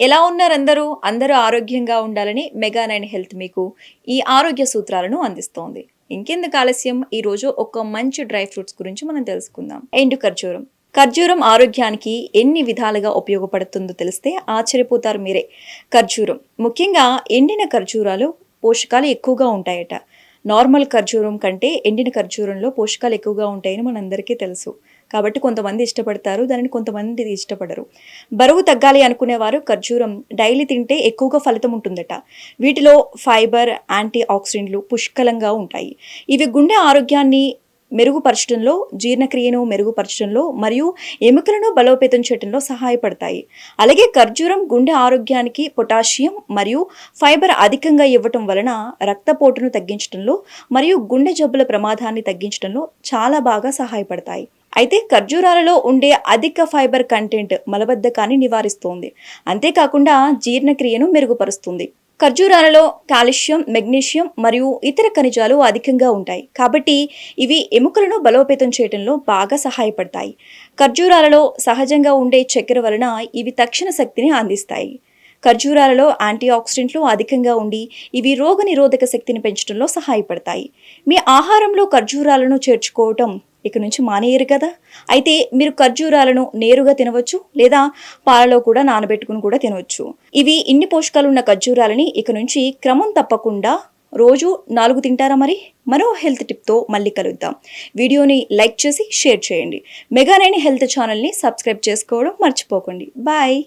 ఎలా ఉన్నారు అందరూ? అందరూ ఆరోగ్యంగా ఉండాలని మెగా నైన్ హెల్త్ మీకు ఈ ఆరోగ్య సూత్రాలను అందిస్తోంది. ఇంకెందుకు ఆలస్యం? ఈరోజు ఒక మంచి డ్రై ఫ్రూట్స్ గురించి మనం తెలుసుకుందాం. ఎండు ఖర్జూరం. ఖర్జూరం ఆరోగ్యానికి ఎన్ని విధాలుగా ఉపయోగపడుతుందో తెలిస్తే ఆశ్చర్యపోతారు మీరే. ఖర్జూరం. ముఖ్యంగా ఎండిన ఖర్జూరాలు పోషకాలు ఎక్కువగా ఉంటాయట. నార్మల్ ఖర్జూరం కంటే ఎండిన ఖర్జూరంలో పోషకాలు ఎక్కువగా ఉంటాయని మనందరికీ తెలుసు. కాబట్టి కొంతమంది ఇష్టపడతారు దానిని కొంతమంది ఇష్టపడరు. బరువు తగ్గాలి అనుకునేవారు ఖర్జూరం డైలీ తింటే ఎక్కువగా ఫలితం ఉంటుందట. వీటిలో ఫైబర్ యాంటీ ఆక్సిడెంట్లు పుష్కలంగా ఉంటాయి. ఇవి గుండె ఆరోగ్యాన్ని మెరుగుపరచడంలో జీర్ణక్రియను మెరుగుపరచడంలో మరియు ఎముకలను బలోపేతం చేయడంలో సహాయపడతాయి. అలాగే ఖర్జూరం గుండె ఆరోగ్యానికి పొటాషియం మరియు ఫైబర్ అధికంగా ఇవ్వటం వలన రక్తపోటును తగ్గించడంలో మరియు గుండె జబ్బుల ప్రమాదాన్ని తగ్గించడంలో చాలా బాగా సహాయపడతాయి. అయితే ఖర్జూరాలలో ఉండే అధిక ఫైబర్ కంటెంట్ మలబద్ధకాన్ని నివారిస్తుంది. అంతేకాకుండా జీర్ణక్రియను మెరుగుపరుస్తుంది. ఖర్జూరాలలో కాల్షియం మెగ్నీషియం మరియు ఇతర ఖనిజాలు అధికంగా ఉంటాయి. కాబట్టి ఇవి ఎముకలను బలోపేతం చేయడంలో బాగా సహాయపడతాయి. ఖర్జూరాలలో సహజంగా ఉండే చక్కెర వలన ఇవి తక్షణ శక్తిని అందిస్తాయి. ఖర్జూరాలలో యాంటీ ఆక్సిడెంట్లు అధికంగా ఉండి ఇవి రోగనిరోధక శక్తిని పెంచడంలో సహాయపడతాయి. మీ ఆహారంలో ఖర్జూరాలను చేర్చుకోవటం ఇక నుంచి మానేయరు కదా. అయితే మీరు ఖర్జూరాలను నేరుగా తినవచ్చు లేదా పాలలో కూడా నానబెట్టుకుని కూడా తినవచ్చు. ఇవి ఇన్ని పోషకాలు ఉన్న ఖర్జూరాలని ఇక నుంచి క్రమం తప్పకుండా రోజు నాలుగు తింటారా మరి? మరో హెల్త్ టిప్తో మళ్ళీ కలుద్దాం. వీడియోని లైక్ చేసి షేర్ చేయండి. మెగానైన్ హెల్త్ ఛానల్ని సబ్స్క్రైబ్ చేసుకోవడం మర్చిపోకండి. బాయ్.